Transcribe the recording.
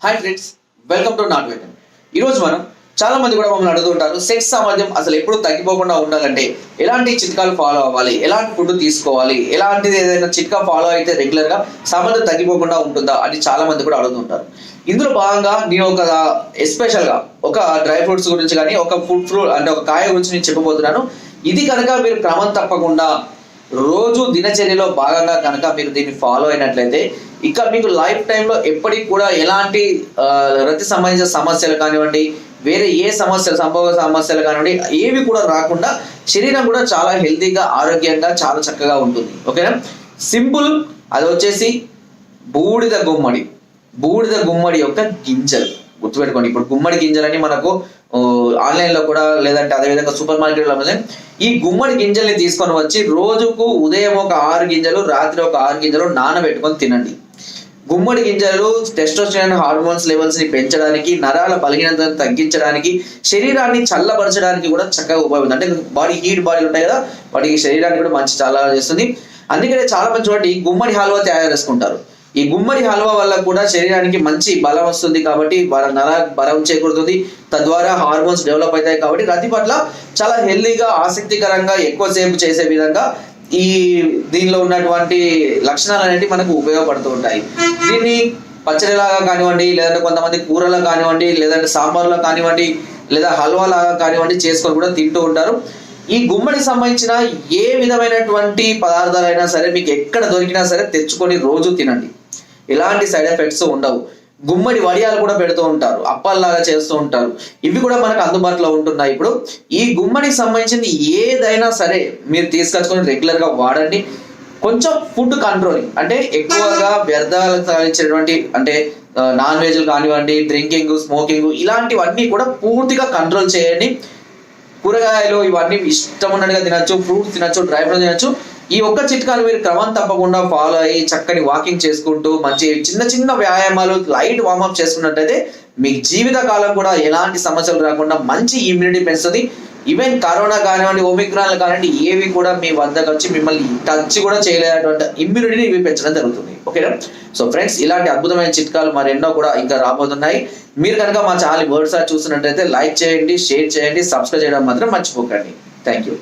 Hi friends welcome to not welcome ఈరోజు మనం చాలా మంది కూడా మమ్మల్ని అడుగుతుంటారు సెక్స్ సామర్థ్యం అసలు ఎప్పుడు తగ్గిపోకుండా ఉండాలంటే ఎలాంటి చిట్కాలు ఫాలో అవ్వాలి ఎలాంటి ఫుడ్ తీసుకోవాలి ఎలాంటిది ఏదైనా చిట్కా ఫాలో అయితే రెగ్యులర్గా సామర్థ్యం తగ్గిపోకుండా ఉంటుందా అని చాలా మంది కూడా అడుగుతుంటారు ఇందులో భాగంగా నేను ఒక ఎస్పెషల్గా ఒక డ్రై ఫ్రూట్స్ గురించి కానీ ఒక ఫుడ్ ఫ్రూట్ అంటే ఒక కాయ గురించి నేను చెప్పబోతున్నాను. ఇది కనుక మీరు క్రమం తప్పకుండా రోజు దినచర్యలో భాగంగా కనుక మీరు దీన్ని ఫాలో అయినట్లయితే ఇక మీకు లైఫ్ టైంలో ఎప్పటికి కూడా ఎలాంటి రతి సంబంధించిన సమస్యలు కానివ్వండి వేరే ఏ సమస్యలు సంభవ సమస్యలు కానివ్వండి ఏవి కూడా రాకుండా శరీరం కూడా చాలా హెల్తీగా ఆరోగ్యంగా చాలా చక్కగా ఉంటుంది. ఓకేనా? సింపుల్ అది వచ్చేసి బూడిద గుమ్మడి. బూడిద గుమ్మడి యొక్క గింజలు. గుర్తుపెట్టుకోండి ఇప్పుడు గుమ్మడి గింజలని మనకు ఆన్లైన్లో ఆన్లైన్లో కూడా లేదంటే అదేవిధంగా సూపర్ మార్కెట్లో ఈ గుమ్మడి గింజల్ని తీసుకొని వచ్చి రోజుకు ఉదయం ఒక ఆరు గింజలు రాత్రి ఒక ఆరు గింజలు నానబెట్టుకొని తినండి. గుమ్మడి గింజలు టెస్టోస్టెరాన్ హార్మోన్స్ లెవెల్స్ని పెంచడానికి నరాల బలహీనతను తగ్గించడానికి శరీరాన్ని చల్లబరచడానికి కూడా చక్కగా ఉపయోగపడుతుంది. అంటే బాడీ హీట్ బాడీలు ఉంటాయి కదా వాటికి శరీరానికి కూడా మంచి చాలా చేస్తుంది. అందుకనే చాలా మంది చూడండి గుమ్మడి హల్వా తయారు చేసుకుంటారు. ఈ గుమ్మడి హల్వా వల్ల కూడా శరీరానికి మంచి బలం వస్తుంది కాబట్టి వారి నర బలం చేకూరుతుంది. తద్వారా హార్మోన్స్ డెవలప్ అవుతాయి కాబట్టి రతి పట్ల చాలా హెల్దీగా ఆసక్తికరంగా ఎక్కువసేపు చేసే విధంగా ఈ దీనిలో ఉన్నటువంటి లక్షణాలు అనేవి మనకు ఉపయోగపడుతూ ఉంటాయి. దీన్ని పచ్చడిలాగా కానివ్వండి లేదంటే కొంతమంది కూరలో కానివ్వండి లేదంటే సాంబార్లో కానివ్వండి లేదా హల్వా లాగా కానివ్వండి చేసుకొని కూడా తింటూ ఉంటారు. ఈ గుమ్మడికి సంబంధించిన ఏ విధమైనటువంటి పదార్థాలైనా సరే మీకు ఎక్కడ దొరికినా సరే తెచ్చుకొని రోజు తినండి. ఎలాంటి సైడ్ ఎఫెక్ట్స్ ఉండవు. గుమ్మడి వడియాలు కూడా పెడుతూ ఉంటారు. అప్పల్లాగా చేస్తూ ఉంటారు. ఇవి కూడా మనకు అందుబాటులో ఉంటున్నాయి. ఇప్పుడు ఈ గుమ్మడికి సంబంధించింది ఏదైనా సరే మీరు తీసుకొచ్చుకొని రెగ్యులర్గా వాడండి. కొంచెం ఫుడ్ కంట్రోలింగ్. అంటే ఎక్కువగా వ్యర్థాలకు తగిలించేటువంటి అంటే నాన్ వెజ్లు కానివ్వండి డ్రింకింగ్ స్మోకింగ్ ఇలాంటివన్నీ కూడా పూర్తిగా కంట్రోల్ చేయండి. కూరగాయలు ఇవన్నీ ఇష్టం ఉన్నట్టుగా తినచ్చు ఫ్రూట్స్ తినచ్చు డ్రై ఫ్రూట్స్ తినచ్చు. ఈ ఒక్క చిట్కాలు మీరు క్రమం తప్పకుండా ఫాలో అయ్యి చక్కని వాకింగ్ చేసుకుంటూ మంచి చిన్న చిన్న వ్యాయామాలు లైట్ వార్మప్ చేసుకున్నట్టయితే మీ జీవిత కాలం కూడా ఎలాంటి సమస్యలు రాకుండా మంచి ఇమ్యూనిటీ పెంచుతుంది. ఈవెన్ కరోనా కానివ్వండి ఒమిక్రాన్లు కానివ్వండి ఏవి కూడా మీ వద్దకు వచ్చి మిమ్మల్ని టచ్ కూడా చేయలేనటువంటి ఇమ్యూనిటీని ఇవి పెంచడం జరుగుతుంది. ఓకేనా సో ఫ్రెండ్స్ ఇలాంటి అద్భుతమైన చిట్కాలు మరెన్నో కూడా ఇంకా రాబోతున్నాయి. మీరు కనుక మా ఛానల్ వర్డ్స్ చూసినట్టయితే లైక్ చేయండి షేర్ చేయండి సబ్స్క్రైబ్ చేయడం మాత్రం మర్చిపోకండి. Thank you